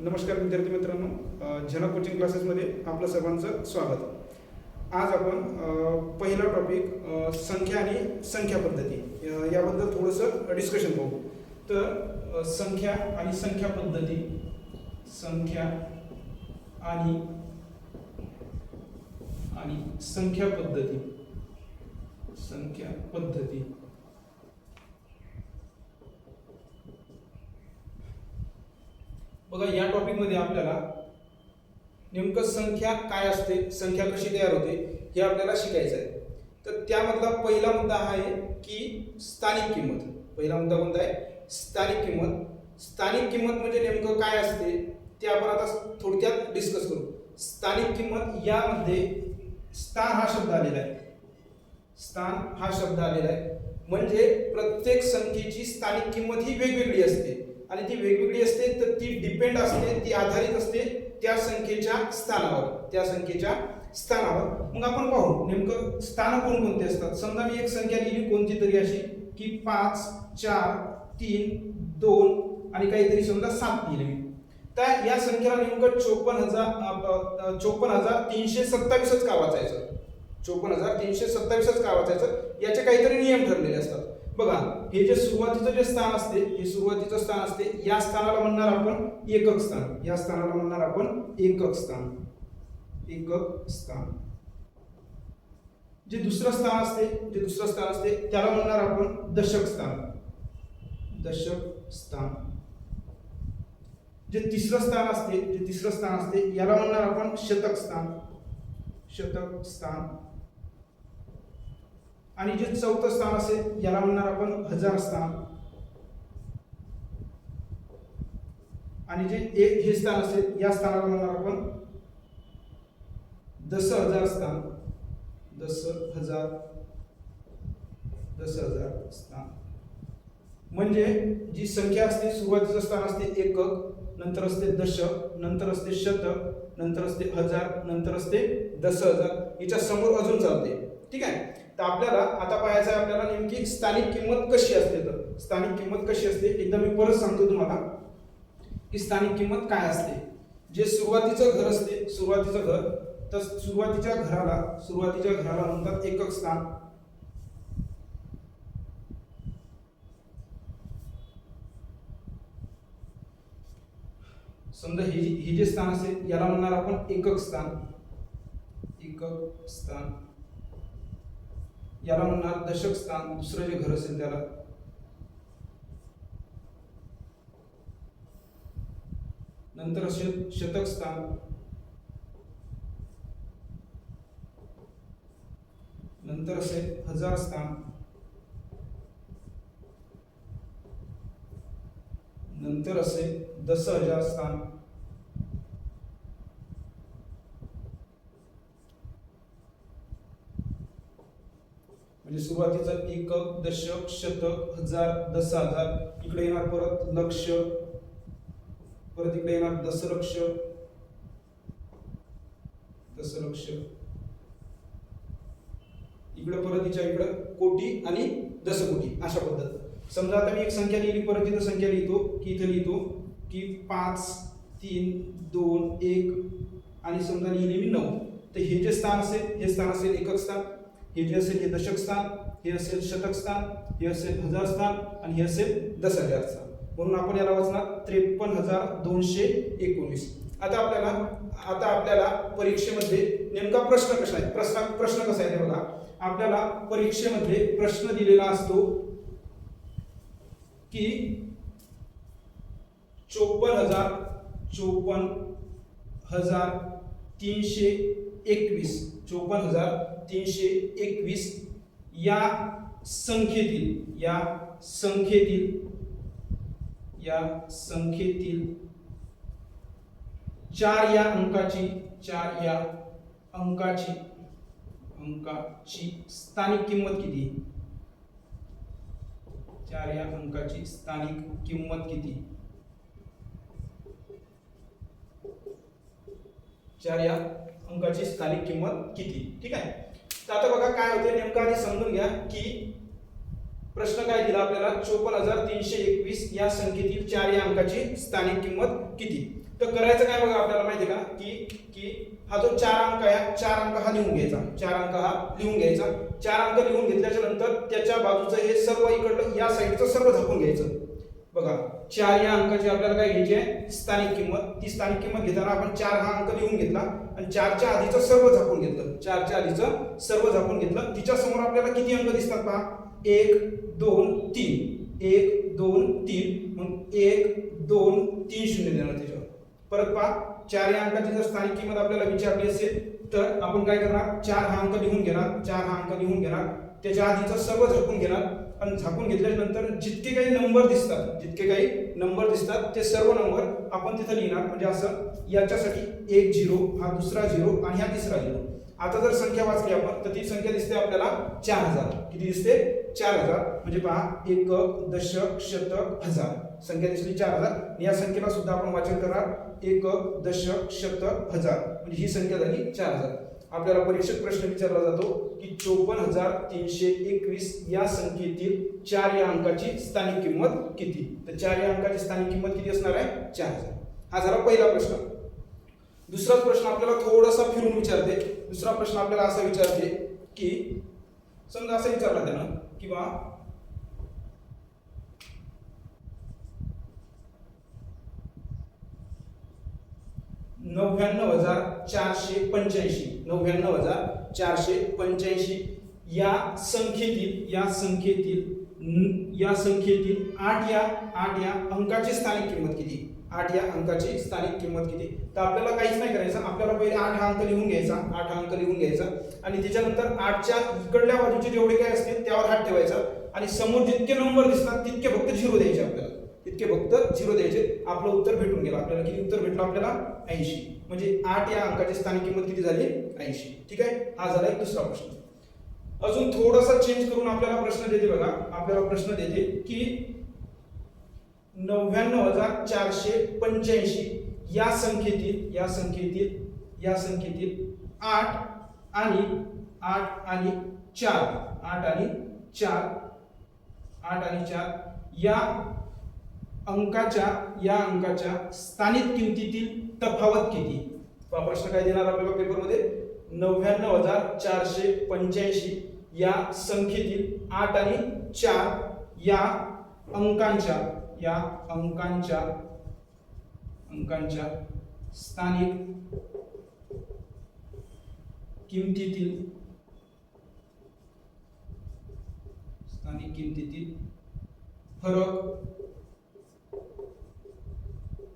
नमस्कार विद्यार्थी मित्रांनो. अ, झना कोचिंग क्लासेसमध्ये आपलं सर्वांचं स्वागत. आज आपण पहिला टॉपिक संख्या आणि संख्या पद्धती. याबद्दल थोडंसं डिस्कशन पाहू. तर संख्या आणि संख्या पद्धती. संख्या आणि आणि संख्या पद्धती. संख्या पद्धती. बघा या टॉपिकमध्ये आपल्याला नेमकं संख्या काय असते संख्या कशी तयार होते हे आपल्याला शिकायचं आहे. तर त्यामधला पहिला मुद्दा हा आहे की स्थानिक किंमत. पहिला मुद्दा कोणता आहे? स्थानिक किंमत. स्थानिक किंमत म्हणजे नेमकं काय असते ते आपण आता थोडक्यात डिस्कस करू. स्थानिक किंमत यामध्ये स्थान हा शब्द आलेला आहे. स्थान हा शब्द आलेला आहे. म्हणजे प्रत्येक संख्येची स्थानिक किंमत ही वेगवेगळी असते. आणि ती वेगवेगळी असते तर ती डिपेंड असते ती आधारित असते त्या संख्येच्या स्थानावर. त्या संख्येच्या स्थानावर. मग आपण पाहू नेमकं स्थान कोणकोणते असतात? समजा मी एक संख्या लिहिली कोणती तरी अशी की पाच चार तीन दोन आणि काहीतरी समजा सात लिहिली मी. तर या संख्येला नेमकं चोपन्न हजार चोपन्न हजार तीनशे सत्तावीसच का वाचायचं? चोपन्न हजार तीनशे सत्तावीसच का वाचायचं? याचे काहीतरी नियम ठरलेले असतात. बघा हे जे सुरुवातीचं जे स्थान असते हे सुरुवातीचं स्थान असते या स्थानाला म्हणणार आपण एकक स्थान. या स्थानाला म्हणणार आपण एकक स्थान. एकक स्थान. जे दुसरं स्थान असते जे दुसरं स्थान असते त्याला म्हणणार आपण दशक स्थान. दशक स्थान. जे तिसरं स्थान असते जे तिसरं स्थान असते याला म्हणणार आपण शतक स्थान. शतक स्थान. आणि जे चौथं स्थान असेल याला म्हणणार आपण हजार स्थान. आणि जे एक हे स्थान असेल या स्थानाला म्हणणार आपण दस हजार स्थान. दस हजार दस हजार स्थान. म्हणजे जी संख्या असते सुरुवातीचं स्थान असते एकक नंतर असते दशक नंतर असते शतक नंतर असते हजार नंतर असते दस हजार. हिच्या समोर अजून चालते. ठीक आहे? तर आपल्याला आता पाहायचं आहे आपल्याला नेमकी स्थानिक किंमत कशी असते तर. स्थानिक किंमत कशी असते? एकदा मी परत सांगतो तुम्हाला की स्थानिक किंमत काय असते. जे सुरुवातीचं घर असते सुरुवातीचं घर तर सुरुवातीच्या घराला सुरुवातीच्या घराला म्हणतात एकक स्थान. समजा हे जे- हे जे स्थान असेल याला म्हणणार आपण एकक स्थान. एकक स्थान. याला म्हणणार दशक स्थान दुसरं जे घर असेल त्याला. नंतर असेल शतक स्थान. नंतर असेल हजार स्थान. नंतर असेल दस हजार स्थान. म्हणजे सुरुवातीचं एकक दशक शतक हजार दस हजार इकडे येणार परत लक्ष परत इकडे येणार दशलक्ष दशलक्ष इकडे परत हिच्या इकडं कोटी आणि दसकोटी अशा पद्धत समजा आता मी एक संख्या लिहिली परत इथं संख्या लिहितो की इथं लिहितो की पाच तीन दोन एक आणि समजा लिहिली मी नऊ. तर हे जे स्थान असेल हे स्थान असेल एकक स्थान. हे जे असेल हे दशक स्थान हे असेल शतक स्थान हे असेल हजार स्थान आणि हे असेल दस हजार स्थान. म्हणून आपण याला वाचणार त्रेपन्न हजार दोनशे एकोणीस. आता आपल्याला आता आपल्याला परीक्षेमध्ये नेमका प्रश्न कसा आहे? प्रश्न प्रश्न कसा आहे बघा. आपल्याला परीक्षेमध्ये प्रश्न दिलेला असतो की चोपन्न हजार चोपन्न हजार तीनशे एकवीस चोपन्न हजार तीनशे एकवीस या संख्येतील या संख्येतील या संख्येतील चार या अंकाची चार या अंकाची अंकाची स्थानिक किंमत किती? चार या अंकाची स्थानिक किंमत किती? चार या अंकाची स्थानिक किंमत किती? ठीक आहे? तर आता बघा काय होते नेमकं आधी समजून घ्या की प्रश्न काय दिला आपल्याला? चोपन्न हजार तीनशे एकवीस या संख्येतील चार या अंकाची स्थानिक किंमत किती? तर करायचं काय बघा आपल्याला माहिती आहे का? की की हा जो चार अंक आहे चार अंक हा लिहून घ्यायचा. चार अंक हा लिहून घ्यायचा. चार अंक लिहून घेतल्याच्या नंतर त्याच्या बाजूचं हे सर्व इकडलं या साईडचं सर्व झाकून घ्यायचं. बघा. चार या अंकाची आपल्याला काय घ्यायची आहे? स्थानिक किंमत. ती स्थानिक किंमत घेताना आपण चार हा अंक लिहून घेतला आणि चारच्या आधीचं सर्व झाकून घेतलं. चारच्या आधीचं सर्व झाकून घेतलं. तिच्या समोर आपल्याला किती अंक दिसतात पहा? एक दोन तीन. एक दोन तीन. मग एक दोन तीन शून्य देणार त्याच्यावर. परत पहा. चार या अंकाची जर स्थानिक किंमत आपल्याला विचारली असेल तर आपण काय करणार? चार हा अंक लिहून घेणार चार हा अंक लिहून घेणार त्याच्या आधीचा सर्व झाकून घेणार आणि झाकून घेतल्यानंतर जितके काही नंबर दिसतात जितके काही नंबर दिसतात ते सर्व नंबर आपण तिथं लिहिणार. म्हणजे असं याच्यासाठी एक झिरो हा दुसरा झिरो आणि हा तिसरा झिरो. आता जर संख्या वाचली आपण तर ती संख्या दिसते आपल्याला चार हजार. किती दिसते? चार हजार. म्हणजे पहा एक दशक शतक हजार. संख्या दिसली चार हजार. या संख्येला सुद्धा आपण वाचन करणार. एक दशक शतक हजार. म्हणजे ही संख्या झाली चार हजार. आपल्याला परीक्षक प्रश्न विचारला जातो की चोपन्न हजार तीनशे एकवीस या संख्येतील चार या अंकाची स्थानिक किंमत किती? तर चार या अंकाची स्थानिक किंमत किती असणार आहे? चार हजार. हा झाला पहिला प्रश्न. दुसराच प्रश्न आपल्याला थोडासा फिरून विचारते. दुसरा प्रश्न आपल्याला असा विचारते की समजा असं विचारला त्यानं किंवा नव्याण्णव हजार चारशे पंच्याऐंशी नव्याण्णव हजार चारशे पंच्याऐंशी. या संख्येतील या संख्येतील या संख्येतील आठ या आठ या अंकाची स्थानिक किंमत किती? आठ या अंकाची स्थानिक किंमत किती? तर आपल्याला काहीच नाही करायचं. आपल्याला पहिले आठ हा अंक लिहून घ्यायचा. आठ हा अंक लिहून घ्यायचा. आणि त्याच्यानंतर आठच्या इकडल्या बाजूचे जेवढे काय असतील त्यावर हात ठेवायचा. आणि समोर जितके नंबर दिसतात तितके फक्त झिरो द्यायचे आपल्याला. तितके फक्त झिरो द्यायचे. आपलं उत्तर भेटून गेलं. आपल्याला किती उत्तर भेटलं आपल्याला? ऐंशी. म्हणजे आठ या अंकाची स्थानिक किंमत किती झाली? ऐंशी. ठीक आहे? हा झाला एक दुसरा प्रश्न. अजून थोडासा चेंज करून आपल्याला प्रश्न देते बघा. आपल्याला प्रश्न देते की नव्याण्णव हजार चारशे पंच्याऐंशी या संख्येतील या संख्येतील या संख्येतील आठ आणि आठ आणि चार आठ आणि चार आठ आणि चार या अंकाच्या या अंकाच्या स्थानिक किमतीतील तफावत किती? हा प्रश्न काय देणार आपल्याला पेपरमध्ये नव्याण्णव हजार चारशे पंच्याऐंशी या संख्येतील आठ आणि चार या अंकांच्या या अंकांच्या अंकांच्या स्थानिक किमतीतील स्थानिक किमतीतील फरक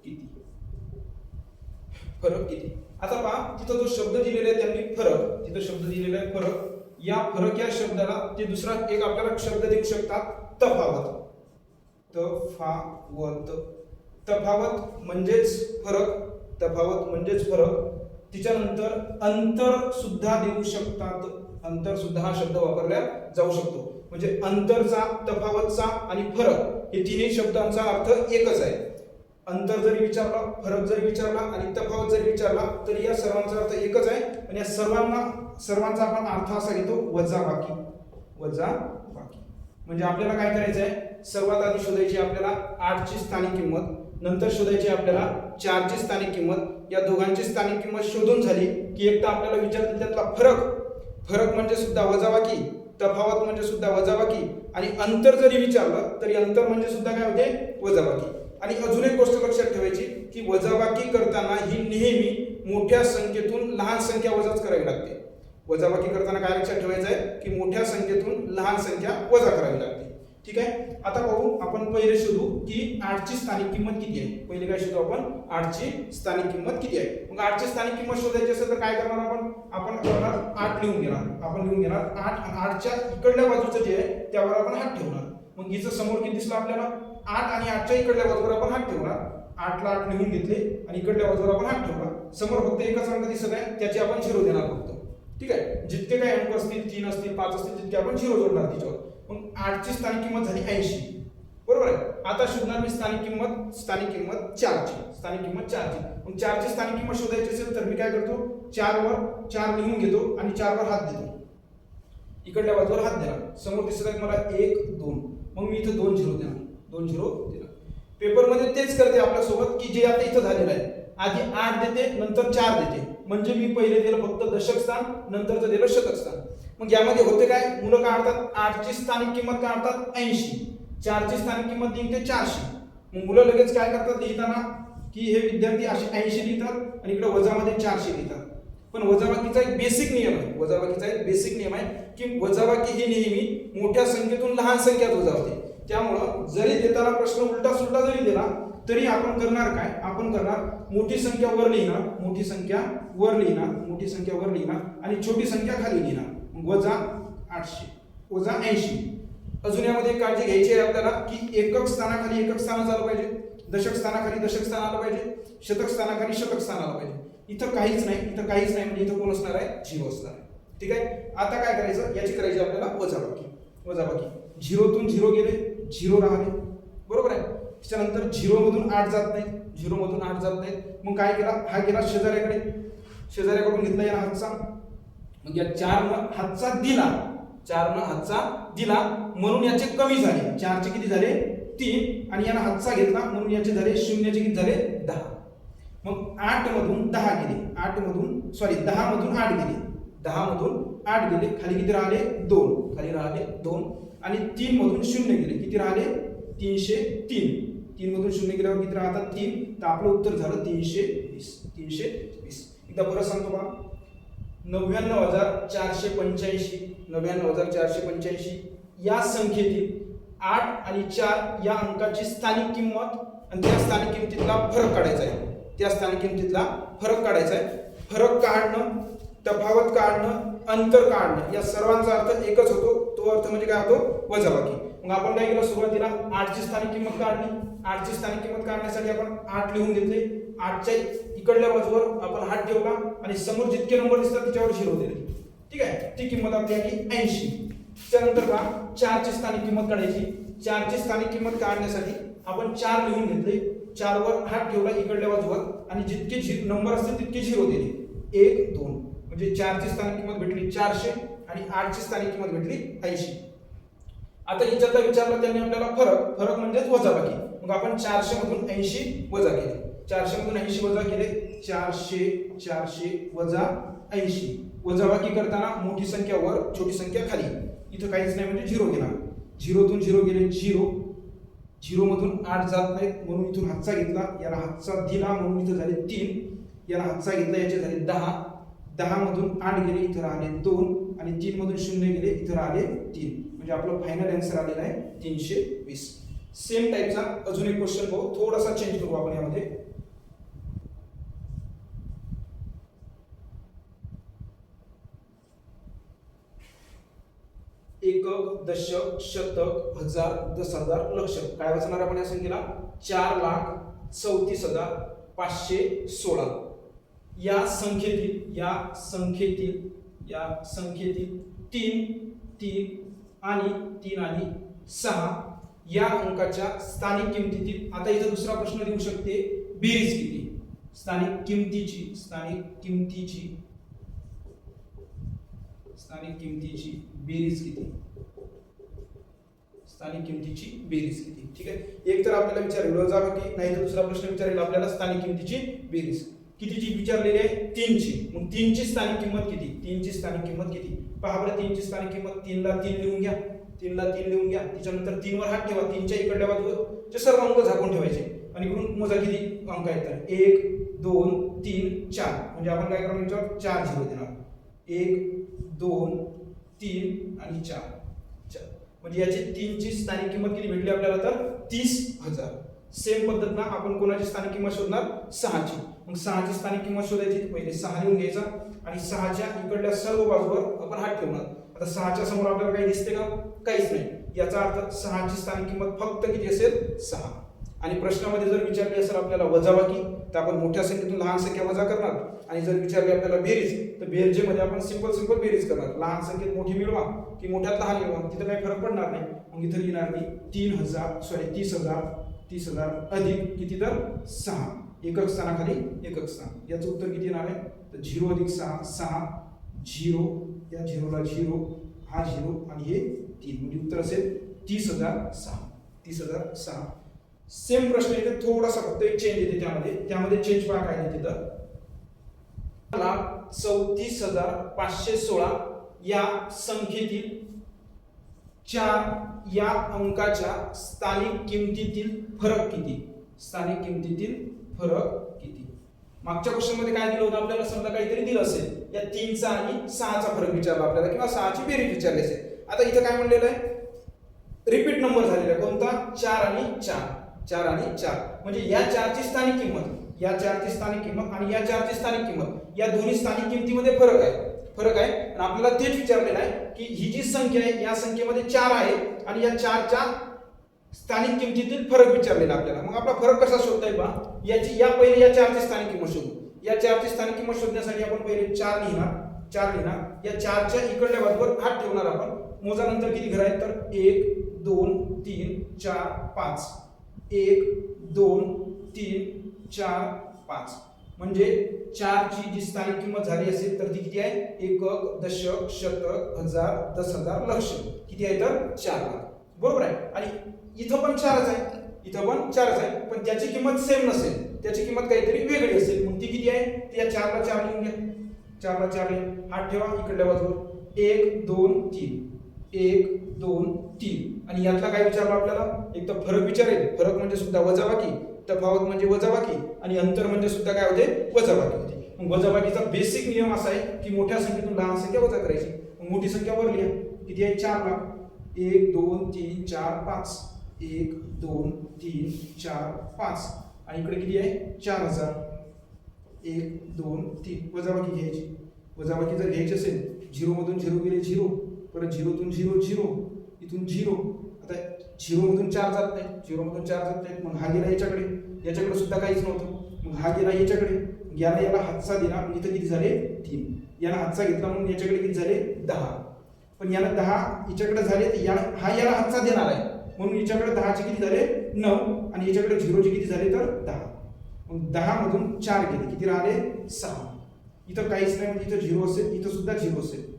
किती फरक किती? आता पहा तिथं जो शब्द दिलेला आहे त्यांनी फरक तिथं शब्द दिलेला आहे फरक. या फरक या शब्दाला ते दुसरा एक आपल्याला शब्द देऊ शकतात तफावत. तफावत. तफावत म्हणजेच फरक तफावत म्हणजेच फरक. तिच्यानंतर अंतर सुद्धा देऊ शकतात. अंतर सुद्धा हा शब्द वापरला जाऊ शकतो. म्हणजे अंतरचा तफावतचा आणि फरक हे तिन्ही शब्दांचा अर्थ एकच आहे. अंतर जरी विचारला फरक जरी विचारला आणि तफावत जरी विचारला तरी या सर्वांचा अर्थ एकच आहे. आणि या सर्वांना सर्वांचा आपण अर्थ असा घेतो वजा बाकी. वजा बाकी. म्हणजे आपल्याला काय करायचं आहे? सर्वात आधी शोधायची आपल्याला आठची स्थानिक किंमत नंतर शोधायची आपल्याला चारची स्थानिक किंमत. या दोघांची स्थानिक किंमत शोधून झाली की एकदा आपल्याला विचारतील त्यातला फरक. फरक म्हणजे सुद्धा वजाबाकी तफावत म्हणजे सुद्धा वजाबाकी आणि अंतर जरी विचारलं तरी अंतर म्हणजे सुद्धा काय होते? वजाबाकी आणि अजून एक गोष्ट लक्षात ठेवायची की वजाबाकी करताना ही नेहमी मोठ्या संख्येतून लहान संख्या वजाच करावी लागते. वजाबाकी करताना काय लक्षात ठेवायचं आहे? की मोठ्या संख्येतून लहान संख्या वजा करावी लागते. ठीक आहे? आता पाहू आपण पहिले शोधू की आठची स्थानिक किंमत किती आहे? पहिले काय शोधू आपण? आठची स्थानिक किंमत किती आहे? मग आठची स्थानिक किंमत शोधायची असेल तर काय करणार आपण? आपण करणार आठ लिहून घेणार. आपण लिहून घेणार आठ आठच्या इकडल्या बाजूचं जे आहे त्यावर आपण हात ठेवणार. मग हिचं समोर किती दिसलं आपल्याला? आठ आणि आठच्या इकडल्या बाजूवर आपण हात ठेवला. आठला आठ लिहून घेतले आणि इकडल्या बाजूवर आपण हात ठेवला. समोर फक्त एकच अंक दिसत आहे त्याचे आपण झिरो देणार फक्त. ठीक आहे? जितके काही अंक असतील तीन असतील पाच असतील तितके आपण झिरो जोडणार तिच्यावर. मग आठची स्थानिक किंमत झाली ऐंशी. बरोबर आहे? आता शोधणार मी स्थानिक किंमत स्थानिक किंमत चारची. स्थानिक किंमत चारची. मग चारची स्थानिक किंमत शोधायची असेल तर मी काय करतो? चारवर चार लिहून घेतो आणि चारवर हात देतो. इकडल्या बाजूवर हात देणार. समोर दिसत आहे मला एक दोन. मग मी इथं दोन झिरो देणार. दोन झिरो दिला पेपरमध्ये तेच करते आपल्यासोबत की जे आता इथं झालेलं आहे. आधी आठ देते नंतर चार देते. म्हणजे मी पहिले दिलं फक्त दशक स्थान नंतरचं दिलं शतक स्थान. मग यामध्ये होते काय? मुलं काढतात आठची स्थानिक किंमत काढतात ऐंशी. चारची स्थानिक किंमत निघते चारशे. मग मुलं लगेच काय करतात लिहिताना? की हे विद्यार्थी असे ऐंशी लिहितात आणि इकडे वजामध्ये चारशे लिहितात. पण वजाबाकीचा एक बेसिक नियम आहे. वजाबाकीचा एक बेसिक नियम आहे की वजाबाकी ही नेहमी मोठ्या संख्येतून लहान संख्यात वजावते. त्यामुळं जरी देताना प्रश्न उलटा सुलटा जरी दिला तरी आपण करणार काय? आपण करणार मोठी संख्या वर लिहिणार मोठी संख्या वर लिहिणार मोठी संख्या वर लिहिणार आणि छोटी संख्या खाली लिहिणार. वजा आठशे वजा ऐंशी. अजून यामध्ये काळजी घ्यायची आहे आपल्याला की एकक स्थानाखाली एकक स्थान आलं पाहिजे. दशक स्थानाखाली दशक स्थान आलं पाहिजे. शतक स्थानाखाली शतक स्थान आलं पाहिजे. इथं काहीच नाही इथं काहीच नाही म्हणजे इथं कोण असणार आहे? झिरो असणार आहे. ठीक आहे? आता काय करायचं? याची करायची आपल्याला वजाबाकी. वजाबाकी. झिरोतून झिरो गेले. झिरो राहिले. बरोबर आहे? त्याच्यानंतर झिरोमधून आठ जात नाही झिरोमधून आठ जात नाही मग काय केला? हा गेला शेजाऱ्याकडे. शेजाऱ्याकडून घेतला या हातचा. मग या चारनं हातचा दिला. चारनं हातचा दिला. म्हणून याचे कमी झाले. चारचे किती झाले? तीन. आणि यानं हातचा घेतला. म्हणून याचे झाले शून्याचे किती झाले? दहा. मग आठ मधून दहा गेले. आठ मधून सॉरी दहा मधून आठ गेले. दहा मधून आठ गेले. खाली किती राहिले? दोन. खाली राहिले दोन. आणि तीन मधून शून्य गेले. किती राहिले? तीनशे तीन. तीन मधून शून्य गेल्यावर किती राहतात? तीन. तर आपलं उत्तर झालं तीनशे वीस. तीनशे वीस. एकदा बरं सांगतो बा. नव्याण्णव हजार चारशे पंच्याऐंशी. नव्याण्णव हजार चारशे पंच्याऐंशी. या संख्येतील आठ आणि चार या अंकाची स्थानिक किंमत आणि त्या स्थानिक किमतीतला फरक काढायचा आहे. त्या स्थानिक किमतीतला फरक काढायचा आहे. फरक काढणं तफावत काढणं अंतर काढणं या सर्वांचा अर्थ एकच होतो. अर्थ म्हणजे काय होतो? वजाबाकी. मग आपण काय केलं? सुरुवातीला आठची स्थानिक किंमत काढली. आठची स्थानिक किंमत काढण्यासाठी आपण आठ लिहून घेतले. आठच्या इकडल्या बाजूवर आपण हात ठेवला आणि समोर जितके नंबर दिसतात त्याच्यावर झिरो दिले. ठीक आहे? ती किंमत आपली आली ऐंशी. त्यानंतर का चारची स्थानिक किंमत काढायची. चारची स्थानिक किंमत काढण्यासाठी आपण चार लिहून घेतले. चारवर हात ठेवला इकडल्या बाजूवर आणि जितके नंबर असतील तितके झिरो दिले. एक दोन. म्हणजे चारची स्थानिक किंमत भेटली चारशे. आणि आठची स्थानिक किंमत भेटली ऐंशी. आता याच्यातला विचारला त्यांनी आपल्याला फरक. फरक म्हणजेच वजाबाकी. मग आपण चारशे मधून ऐंशी वजा केले. चारशे मधून ऐंशी वजा केले चारशे चारशे वजा ऐंशी. वजाबाकी करताना मोठी संख्या वर छोटी संख्या खाली. इथं काहीच नाही म्हणजे झिरो गेला. झिरोतून झिरो गेले झिरो. झिरोमधून आठ जात नाहीत म्हणून इथून हातचा घेतला. याला हातचा दिला म्हणून इथं झाले तीन. याला हातचा घेतला याचे झाले दहा. दहामधून आठ गेले इथं राहिले दोन. आणि तीन मधून शून्य गेले इथं आले तीन. म्हणजे आपलं फायनल आन्सर आलेला आहे तीनशे वीस. सेम टाईपचा अजून एक क्वेश्चन पाहू. थोडासा चेंज करू आपण यामध्ये. एकक दशक शतक हजार दस हजार लक्ष. काय वाचणार आपण या संख्येला? चार लाख चौतीस हजार पाचशे सोळा. या संख्येतील या संख्येतील या संख्येतील तीन तीन आणि तीन आणि सहा या अंकाच्या स्थानिक किमतीतील आता इथं दुसरा प्रश्न देऊ शकते बेरीज किती स्थानिक किमतीची स्थानिक किमतीची स्थानिक किमतीची बेरीज किती स्थानिक किमतीची बेरीज किती ठीक आहे? एक तर आपल्याला विचारेल की नाही तर दुसरा प्रश्न विचारेल आपल्याला स्थानिक किमतीची बेरीज. कितीची विचारलेली आहे? तीनची मग तीनची स्थानिक किंमत किती? तीनची स्थानिक किंमत किती? पहा बरं तीनची स्थानिक किंमत तीनला तीन लिहून घ्या. तीनला तीन लिहून घ्या. त्याच्यानंतर तीनवर हात ठेवा. तीनच्या इकडल्या बाजूवर. सर्व अंक झाकून ठेवायचे. आणि इकडून मोजा किती अंक येतात तर? एक दोन तीन चार. म्हणजे आपण काय करणार याच्यावर? चार झिरो देणार. एक दोन तीन आणि चार. चार. म्हणजे याची तीनची स्थानिक किंमत किती भेटली आपल्याला तर? तीस हजार. सेम पद्धतीनं आपण कोणाची स्थानिक किंमत शोधणार? सहाची. मग सहाची स्थानिक किंमत शोधायची पहिले सहा लिहून घ्यायचा आणि सहाच्या इकडल्या सर्व बाजूवर आपण हात ठेवणार. आता सहाच्या समोर आपल्याला काही दिसते का? काहीच नाही. याचा अर्थ सहाची स्थानिक किंमत फक्त किती असेल? सहा. आणि प्रश्नामध्ये जर विचारली असेल आपल्याला वजाबाकी तर आपण मोठ्या संख्येतून लहान संख्या वजा करणार. आणि जर विचारली आपल्याला बेरीज तर बेरजेमध्ये आपण सिंपल सिंपल बेरीज करणार. लहान संख्येत मोठी मिळवा की मोठ्यात लहान मिळवा तिथं काही फरक पडणार नाही. मग इथं लिहिणार मी तीन हजार सॉरी तीस हजार तीस हजार अधिक किती तर सहा. एकक स्थानाखाली एकक स्थान. याचं उत्तर किती येणार आहे? तर झिरो अधिक सहा सहा झिरो. या झिरोला झिरो हा झिरो आणि हे तीन. म्हणजे उत्तर असेल तीस हजार सहा. तीस हजार सहा. सेम प्रश्न येते थोडासा फक्त एक चेंज येते त्यामध्ये. त्यामध्ये चेंज पहा काय येते तर. मला चौतीस हजार पाचशे सोळा या संख्येतील चार या अंकाच्या स्थानिक किमतीतील फरक किती? स्थानिक किमतीतील फरक किती? मागच्या क्वेश्चनमध्ये काय दिलं होतं आपल्याला? समजा काहीतरी दिलं असेल या तीनचा आणि सहाचा फरक विचारला आपल्याला किंवा सहाची बेरीज विचारली असेल. आता इथं काय म्हणलेलं आहे? रिपीट नंबर झालेला आहे. कोणता? चार आणि चार. चार आणि चार. म्हणजे या चारची स्थानिक किंमत या चारची स्थानिक किंमत आणि या चारची स्थानिक किंमत या दोन्ही स्थानिक किमतीमध्ये फरक आहे. फरक आहे. आणि आपल्याला तेच विचारलेलं आहे की ही जी संख्या आहे या संख्येमध्ये चार आहे आणि या चारच्या स्थानिक किमतीतील फरक विचारलेला आपल्याला. मग आपला फरक कसा शोधता येईल पहा याची या पहिले या चारची स्थानिक किंमत शोधू. या चारची स्थानिक किंमत शोधण्यासाठी आपण पहिले चार लिहिणार. चार लिहिणार. या चारच्या इकडल्या बाजूवर हात ठेवणार आपण. मोजानंतर किती घर आहेत? तर एक दोन तीन चार पाच. एक दोन तीन चार पाच. म्हणजे चारची जी स्थानिक किंमत झाली असेल तर ती किती आहे? एकक दशक शतक हजार दस हजार लक्ष. किती आहे तर? चार लाख बरोबर आहे? आणि इथं पण चारच आहे. इथं पण चारच आहे. पण त्याची किंमत सेम नसेल. त्याची किंमत काहीतरी वेगळी असेल. मग ती किती आहे? ती या चारला चार लिहून घ्या. चारला चार लिहून हात ठेवा. इकडल्या बाजूवर. एक दोन तीन. एक दोन तीन. आणि यातला काय विचारलं आपल्याला? एक तर फरक विचारेल. फरक म्हणजे सुद्धा वजाबाकी. तफावत म्हणजे वजाबाकी आणि अंतर म्हणजे सुद्धा काय होते? वजाबाकी होते. मग वजाबाकीचा बेसिक नियम असा आहे की मोठ्या संख्येतून लहान संख्या वजा करायची. मग मोठी संख्या वर लिहा. किती आहे? चार लाख एक दोन तीन चार पाच. एक दोन तीन चार पाच. आणि इकडे किती आहे? चार हजार. एक दोन तीन. वजाबाकी घ्यायची. वजाबाकी जर घ्यायची असेल झिरोमधून झिरो गेले झिरो परत झिरोतून झिरो झिरो इथून झिरो झिरोमधून चार जात नाही झिरोमधून चार जात नाहीत. मग हा गेला याच्याकडे. याच्याकडे सुद्धा काहीच नव्हतं. मग हा गेला याच्याकडे. याला याला हातचा दिला. मग इथं किती झाले? तीन. याला हातचा घेतला. म्हणून याच्याकडे किती झाले? दहा. पण याला दहा याच्याकडे झाले तर या हा याला हातचा देणार आहे. म्हणून याच्याकडे दहाचे किती झाले? नऊ. आणि याच्याकडे झिरोचे किती झाले तर दहा. मग दहामधून चार गेले. किती राहिले? सहा. इथं काहीच नाही. म्हणजे इथं झिरो असेल. इथं सुद्धा झिरो असेल.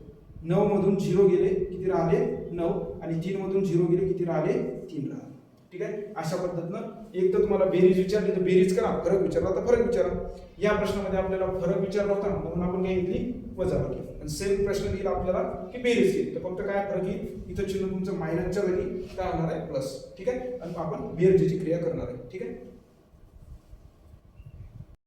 नऊ मधून झिरो गेले किती राहिले? नऊ. आणि तीन मधून झिरो गेले किती राहिले? तीन राहिले. ठीक आहे? अशा पद्धतीनं एक तर तुम्हाला बेरीज विचारली तर बेरीज करा. फरक विचारला तर फरक विचारा. या प्रश्नामध्ये आपल्याला फरक विचारला होता म्हणून आपण काय घेतली? वजाबाकी. आणि सेम प्रश्न येईल आपल्याला की बेरीज येईल तर फक्त काय फरक येईल? इथं चिन्ह तुमचं मायनसच्या जागी काय होणार आहे? प्लस ठीक आहे? आणि आपण बेरजेची क्रिया करणार आहे. ठीक आहे?